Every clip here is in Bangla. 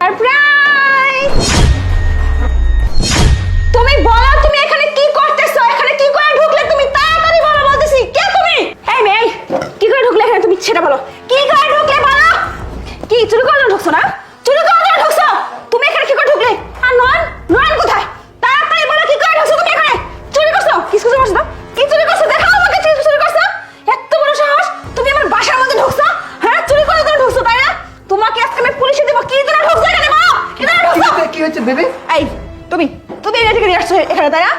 সারপ্রাইজ তুমি বলো, তুমি এখানে কি করতেছো? এখানে কি করে ঢুকলে তুমি? বলো, বলতেছি। কে তুমি? কি করে ঢুকলে এখানে তুমি? সেটা বলো। কি করে ঢুকলে বলো? কি, চুরি করে ঢুকছো না? কি জন্য ঢুকছো এখানে বলো কি জন্য ঢুকছো? হয়েছে- কি হয়েছে বেবি? এই তুমি তুমি নিয়ে আসছো এখানে তাই না।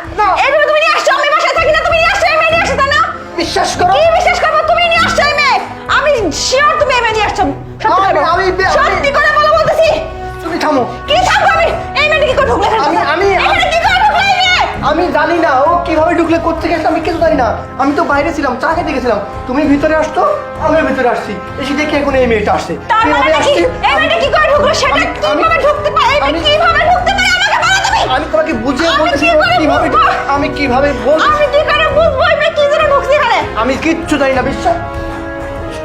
এইভাবে তুমি নিয়ে আসছো আমি বাসায় থাকি না তুমি নিয়ে আসছো এই মেয়ে নিয়ে আসছো তাই না? বিশ্বাস করো। কি বিশ্বাস করব? তুমি নিয়ে আসছো এই মেয়ে। আমি শিওর তুমি এই মেয়ে নিয়ে আসছো। সত্যি করে বলো। বলতেছি। তুমি থামো। কি থাকব আমি? এই মেয়েটা কি করে ঢুকলে আমি- আমি- এখানে কি করে ঢুকলে আমি জানি না ও ঢুকলে করতে গেছে আমি কিছু জানি না। আমি তো বাইরে ছিলাম চা খেতে গেছিলাম। তুমি ভিতরে আসতো আমিও ভিতরে আসছি। এসে দেখি এখন এই মেয়েটা আসছে। তার মানে কীভাবে এই মেয়েটা কি করে ঢুকলো? সেটা আমি- আমি- কীভাবে ঢুকতে পারে? এই কীভাবে ঢুকতে পারে? আমাকে বলো তুমি! আমি তোমাকে বুঝিয়ে করে কীভাবে আমি কীভাবে বলছি আমি কি করে বুঝব? এই মেয়ে কি জন্য ঢুকছে এখানে? আমি কিচ্ছু জানি না বিশ্বাস।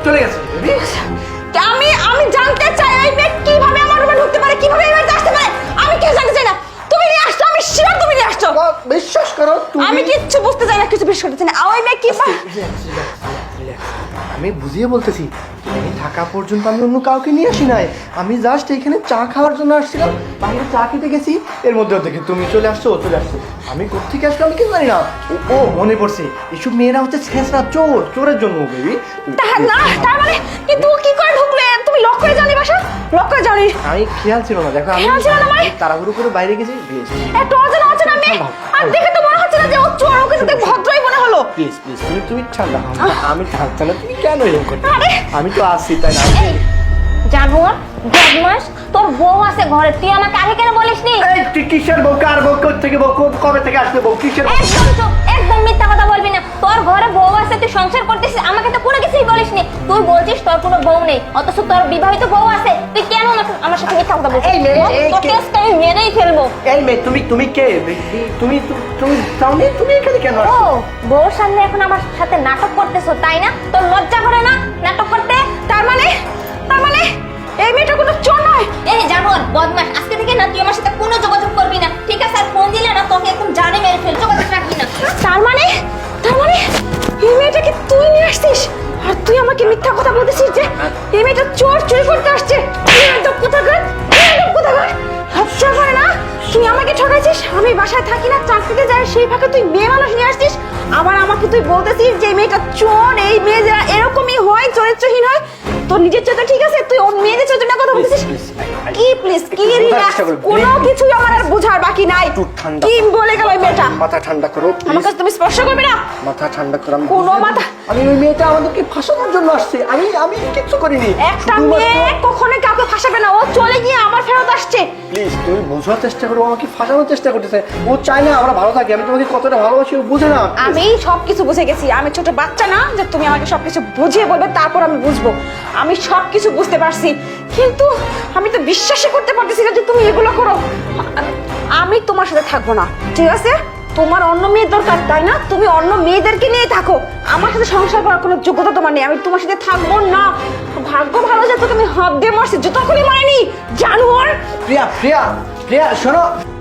চলে গেছে। আমি আমি জানতে চাই এই মেয়ে কীভাবে আমার রুমে ঢুকতে পারে? কীভাবে এই আসতে পারে? বিশ্বাস করো আমি কিচ্ছু বুঝতে চাই না কিছু বিশ্বাস করতে চাই না। ওই মেয়ে কি. আমি বুঝিয়ে বলতেছি তুমি থাকা পর্যন্ত আমি অন্য কাউকে নিয়ে আসি নাই। আমি জাস্ট এখানে চা খাওয়ার জন্য আসছিলাম বাইরে চা খেতে গেছি এর মধ্যে দেখি তুমি চলে আসছো ও চলে আসছো। আমি কোথেকে আসলো আমি কিছু জানি না। ও- ও মনে পড়ছে এসব মেয়েরা হচ্ছে ছেঁচড়া চোর চোরের জন্য বেবি না তার মানে কিন্তু ও কি করে ঢুকলে? তুমি লক করে জানি বাসা? লক করে জানি আমি খেয়াল ছিল না দেখো আমি খেয়াল ছিল না মানে? আমি তাড়াহুড়ো করে বাইরে গেছি প্লিজ একটু অজানা অজানা মেয়ে? আর দেখে তো মনে হচ্ছে না যে ও চোর ওকে সাথে ভদ্রই মনে হলো। প্লিজ প্লিজ তুমি তুমি ঠান্ডা হও। আমি ঠান্ডা না তুমি কেন এরকম করছ? আরে! আমি তো আসছি তাই না? জানোয়ার বদমাস তোর বউ আছে ঘরে তুই আমাকে আগে কেন বলিসনি? এই তুই কিসের বউ? কার বউ? কোথা থেকে বউ কবে থেকে আসবে বউ? কিসের একদম চুপ একদম মিথ্যা কথা বলবি না তোর ঘরে বউ আছে তুই সংসার করতেছিস আমাকে তো কোনো কিছুই বলিসনি তুই বলছিস তোর কোনো বউ নেই অথচ তোর বিবাহিত বউ আছে। তুই কেন আমার সাথে মিথ্যা কথা বলছিস? এই মেয়ে, তোকে আজকে আমি মেরেই ফেলব। এই মেয়ে তুমি তুমি কে? তুমি তুমি তাহলে তুমি এখানে কেন ও বউর সামনে এখন আমার সাথে নাটক করতেছো তাই না? তোর লজ্জা করে না নাটক করতে? তার মানে তার মানে এই মেয়েটা কোনো চোর নয়। এই জানোয়ার বদমাস আজকে থেকে না তুই আমার সাথে কোনো যোগাযোগ করবি না ঠিক আছে? আর ফোন দিলে না তোকে একদম জানে মেরে ফেল যোগাযোগ রাখবি না। তার মানে তার মানে এই মেয়েটাকে তুই নিয়ে আসছিস? আমাকে মিথ্যা কথা বলতেছিস যে? এই মেয়েটা চোর চুরি করতে আসছে। তো কোথাকার? না? তুই আমাকে ঠকাইছিস? আমি বাসায় থাকি না, চাকরিতে যাই, সেই ফাঁকে তুই মেয়ে মানুষ নিয়ে আসছিস? আবার আমাকে তুই বলতেছিস যে মেয়েটা চোর, এই মেয়ে যারা এরকমই হয়, চরিত্রহীন হয় তোর নিজের ঠিক আছে? তুই ওর মেয়েদের কথা I- কি প্লিজ কি রিল্যাক্স কোনো কিছুই আমার আর বোঝার বাকি নাই। কি বলে গেল ওই মেয়েটা? মাথা ঠান্ডা করো আমার কাছে তুমি স্পর্শ করবে না? মাথা ঠান্ডা করো কোনো মাথা- আমি ওই মেয়েটা আমাদেরকে ফাঁসানোর জন্য আসছে। আমি আমি কিছু করিনি। একটা মেয়ে কখনো কাউকে ফাঁসাবে না। ও চলে গিয়ে আমার ফেরত আসছে প্লিজ তুমি বোঝার চেষ্টা করো আমাকে ফাঁসানোর চেষ্টা করতেছে। ও চায় না আমরা ভালো থাকি আমি তোমাকে কতটা ভালোবাসি ও বুঝে না। আমি সবকিছু বুঝে গেছি আমি ছোট বাচ্চা না যে তুমি আমাকে সবকিছু বুঝিয়ে বলবে তারপর আমি বুঝব। আমি সবকিছু বুঝতে পারছি কিন্তু আমি তো বিশ্বাসই করতে পারতেছি না যে তুমি এগুলো করো। আমি তোমার সাথে থাকব না ঠিক আছে? তোমার অন্য মেয়ের দরকার তাই না? তুমি অন্য মেয়েদেরকে নিয়ে থাকো। আমার সাথে সংসার করার কোনো যোগ্যতা তোমার নেই আমি তোমার সাথে থাকব না। ভাগ্য ভালো যে তোকে আমি হাত দিয়ে মারছি জুতো খুলে মারিনি প্রিয়া প্রিয়া প্রিয়া শোনো।